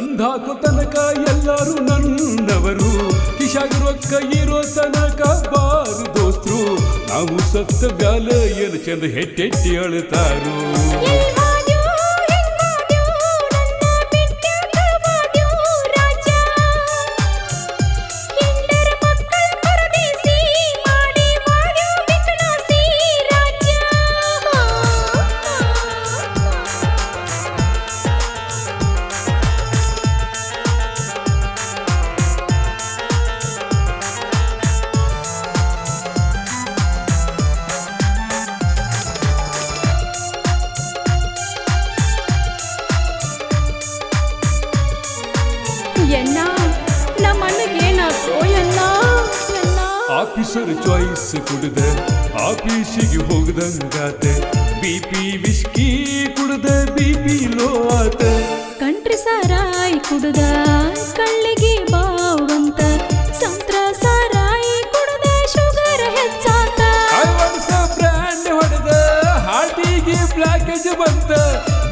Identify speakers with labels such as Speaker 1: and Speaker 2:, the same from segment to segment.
Speaker 1: ತಂದಾಕೋ ತನಕ ಎಲ್ಲರೂ ನನ್ನವರು. ಕಿಶಾಗ ರೊಕ್ಕ ಇರೋ ತನಕ ಬಾರು ದೋಸ್ತ್ರು. ನಾವು ಸತ್ತ ಬ್ಯಾಲ ಏನು ಚಂದ ಹೆಟ್ಟೆಟ್ಟಿ ಅಳ್ತಾರು. ಆಫೀಸರ್ ಚಾಯ್ಸ್ ಕುಡ್ದ. ಆಫೀಸಿಗೆ ಹೋಗದಂಗಾತೆ ಬಿ ಪಿ ವಿಸ್ಕಿ ಕುಡ್ದ ಬಿ ಪಿ ಲೋ ಆತ.
Speaker 2: ಕಂಟ್ರಿ ಸಾರಾಯಿ ಕುಡ್ದ ಕಳ್ಳಿಗೆ ಬಾವಂತ. ಸಂತ್ರ ಸಾರಾಯಿ ಕುಡ್ದ ಶುಗರ್ ಹೆಚ್ಚಾತ.
Speaker 1: ಐವನ್ಸ ಬ್ರ್ಯಾಂಡ್ ಹೊಡೆದ ಹಾಟಿಗೆ ಬ್ಲಾಕೇಜ್ ಬಂತ.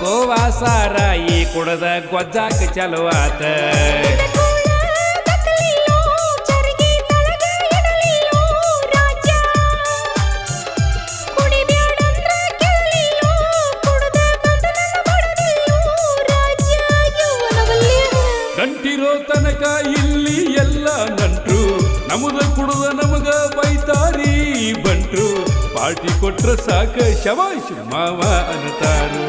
Speaker 3: ಗೋವಾ ಸಾರಾಯಿ ಕುಡದ ಗೊಜ್ಜಾಕ ಚಲೋ ಆತ.
Speaker 1: ಕಂಟಿರೋ ತನಕ ಇಲ್ಲಿ ಎಲ್ಲ ನಂಟ್ರು. ನಮಗ ಕುಡದ ನಮಗ ಬೈತಾರಿ ಬಂಟ್ರು. ಪಾರ್ಟಿ ಕೊಟ್ರ ಸಾಕ ಶವಾಶ್ ಮಾವ ಅನ್ನತಾರು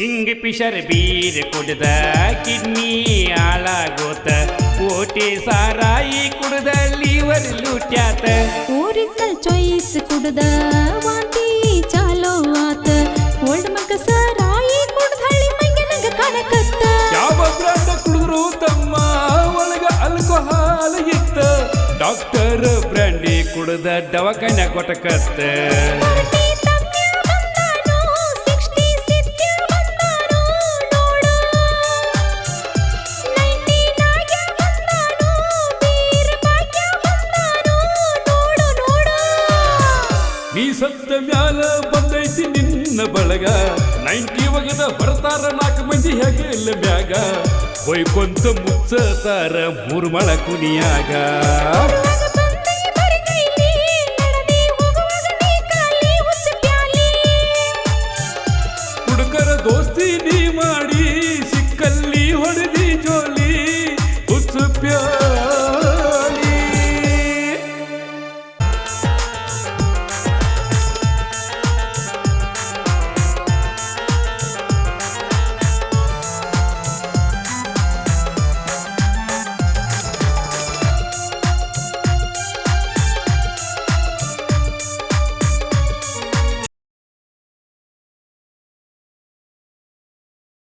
Speaker 3: ಹಿಂಗ ಪಿಶರ್ ಬೀರ್ ಕುಡ್ದ ಕಿಡ್ನಿ ಹಾಳಾಗೋತ ಕೋಟಿ ಸಾರಾಯಿ ಕುಡ್ದ ಲೀವರ್ ಲೂಟ್ಯಾತ.
Speaker 2: ಓರಿಜಿನಲ್ ಚಾಯ್ಸ್ ಕುಡ್ದ ವಾಂತಿ ಚಾಲೋ ಆತ. ಓಲ್ಡ್ ಮಗ ಸರಾಯಿ ಕುಡ್ದ ಹಳ್ಳಿ ಮಂಗನಂಗ ಕಾಣಕತ್ತ.
Speaker 1: ಯಾವ ಬ್ರಾಂಡ್ ಕುಡಿದ್ರು ತಮ್ಮ ಒಳಗ ಆಲ್ಕೋಹಾಲ್ ಇತ್ತ. ಡಾಕ್ಟರ್ ಬ್ರ್ಯಾಂಡಿ ಕುಡ್ದ ದವಾಖಾನೆ ಕೊಟ್ಟಕತ್ತ ನೀ ಸತ್ತ ಮ್ಯಾಲ ಬಂದೈತಿ ನಿನ್ನ ಬಳಗ. ನೈಂಟಿ ಒಗದ ಬರ್ತಾರ ನಾಲ್ಕು ಮಂದಿ ಹೇಗೆ ಇಲ್ಲ ಹೊಯ್ಕೊಂತ ಮುಚ್ಚತಾರ ಮೂರು ಮಳ ಕುಣಿಯಾಗ.
Speaker 2: ಮಗ